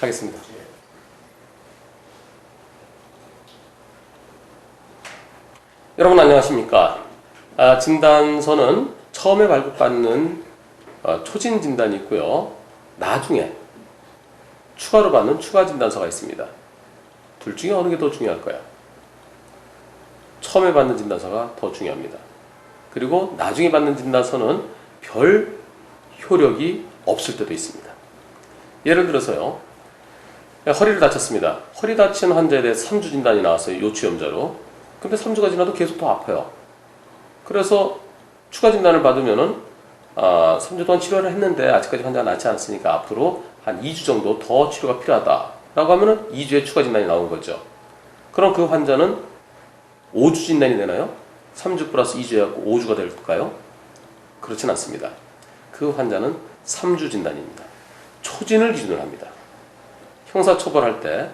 가겠습니다. 여러분 안녕하십니까? 아, 진단서는 처음에 발급받는 어, 초진 진단이 있고요. 나중에 추가로 받는 추가 진단서가 있습니다. 둘 중에 어느 게 더 중요할까요? 처음에 받는 진단서가 더 중요합니다. 그리고 나중에 받는 진단서는 별 효력이 없을 때도 있습니다. 예를 들어서요. 허리를 다쳤습니다. 허리 다친 환자에 대해 3주 진단이 나왔어요. 요추염자로. 근데 3주가 지나도 계속 더 아파요. 그래서 추가 진단을 받으면은 아, 3주 동안 치료를 했는데 아직까지 환자가 낫지 않았으니까 앞으로 한 2주 정도 더 치료가 필요하다 라고 하면은 2주에 추가 진단이 나온 거죠. 그럼 그 환자는 5주 진단이 되나요? 3주 플러스 2주 해갖고 5주가 될까요? 그렇진 않습니다. 그 환자는 3주 진단입니다. 초진을 기준으로 합니다. 형사 처벌할 때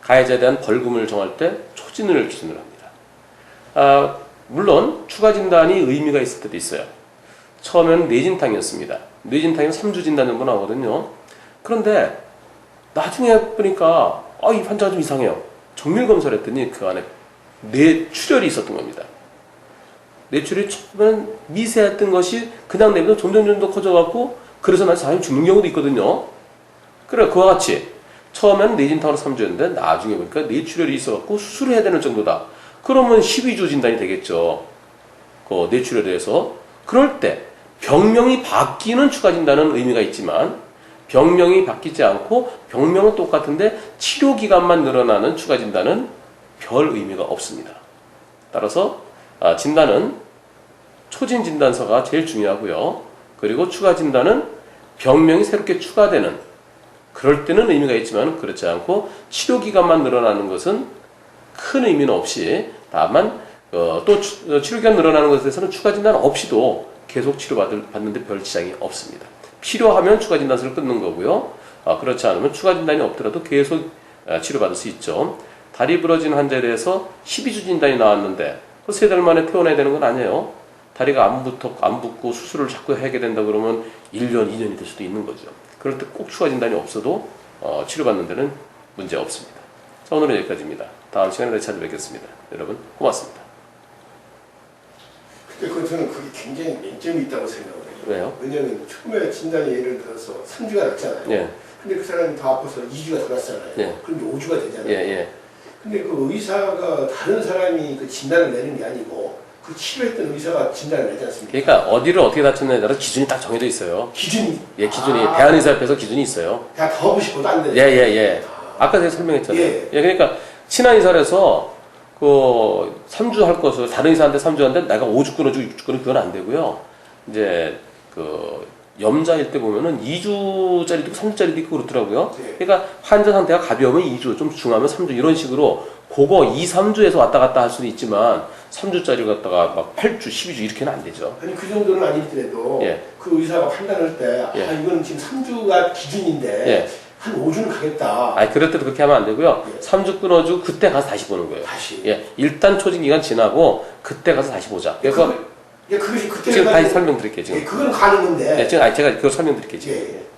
가해자에 대한 벌금을 정할 때 초진을 기준으로 합니다. 아, 물론 추가 진단이 의미가 있을 때도 있어요. 처음에는 뇌진탕이었습니다. 뇌진탕이면 3주 진단 정도 나오거든요. 그런데 나중에 보니까 아, 이 환자가 좀 이상해요. 정밀 검사를 했더니 그 안에 뇌출혈이 있었던 겁니다. 뇌출혈이 처음엔 미세했던 것이 그냥 내면 점점 점점 커져갖고 그래서 난 사람이 죽는 경우도 있거든요. 그래 그와 같이 처음에는 뇌진탕으로 3주였는데 나중에 보니까 뇌출혈이 있어갖고 수술을 해야 되는 정도다. 그러면 12주 진단이 되겠죠. 그 뇌출혈에 대해서. 그럴 때 병명이 바뀌는 추가 진단은 의미가 있지만 병명이 바뀌지 않고 병명은 똑같은데 치료 기간만 늘어나는 추가 진단은 별 의미가 없습니다. 따라서 아, 진단은 초진 진단서가 제일 중요하고요. 그리고 추가 진단은 병명이 새롭게 추가되는 그럴 때는 의미가 있지만 그렇지 않고 치료 기간만 늘어나는 것은 큰 의미는 없이 다만 어, 또 추- 어, 치료 기간 늘어나는 것에 대해서는 추가 진단 없이도 계속 치료 받는데 별 지장이 없습니다. 필요하면 추가 진단서를 끊는 거고요. 아, 그렇지 않으면 추가 진단이 없더라도 계속 아, 치료받을 수 있죠. 다리 부러진 환자에 대해서 12주 진단이 나왔는데 그 세 달 만에 퇴원해야 되는 건 아니에요. 다리가 안 붙어 안 붙고 수술을 자꾸 하게 된다 그러면 1년, 2년이 될 수도 있는 거죠. 그럴 때 꼭 추가 진단이 없어도 어, 치료받는 데는 문제 없습니다. 자, 오늘은 여기까지입니다. 다음 시간에 다시 찾아뵙겠습니다. 여러분 고맙습니다. 근데 그 저는 그게 굉장히 맹점이 있다고 생각을 해요. 왜요? 왜냐면 처음에 진단이 예를 들어서 3주가 났잖아요. 예, 근데 그 사람이 더 아파서 2주가 더 났잖아요. 예. 그럼 이제 5주가 되잖아요. 예, 예. 근데 그 의사가 다른 사람이 그 진단을 내는 게 아니고 그 치료했던 의사가 진단을 내지 않습니까? 그러니까 어디를 어떻게 다쳤냐에 따라 기준이 딱 정해져 있어요. 기준이 예, 기준이 아, 대한의사 옆에서 기준이 있어요. 그냥 더 하고 싶어도 안 돼. 예, 예, 예. 아까 제가 설명했잖아요. 예. 예, 그러니까 친한 의사라서 그 3주 할 것을 다른 의사한테 3주 하는데 내가 5주 끊어주고 6주 끊어 그건 안 되고요. 이제 그 염자일 때 보면은 2주짜리도 있고 3주짜리도 있고 그렇더라고요. 예. 그러니까 환자 상태가 가벼우면 2주, 좀 중하면 3주 이런 식으로 그거 2, 3주에서 왔다 갔다 할 수는 있지만 3주짜리 갖다가 막 8주, 12주 이렇게는 안 되죠. 아니 그 정도는 아니더라도 예. 그 의사가 판단할 때 아, 예. 이거는 지금 3주가 기준인데 예. 한 5주는 가겠다. 아니 그럴 때도 그렇게 하면 안 되고요. 예. 3주 끊어주고 그때 가서 다시 보는 거예요. 다시. 예, 일단 초진 기간 지나고 그때 가서 다시 보자. 그래서 그, 예, 그것이 그때 지금 다시 설명드릴게요. 예, 지금. 그건 가는 건데. 네, 지금 아니, 제가 그걸 설명드릴게요. 예, 지금. 예.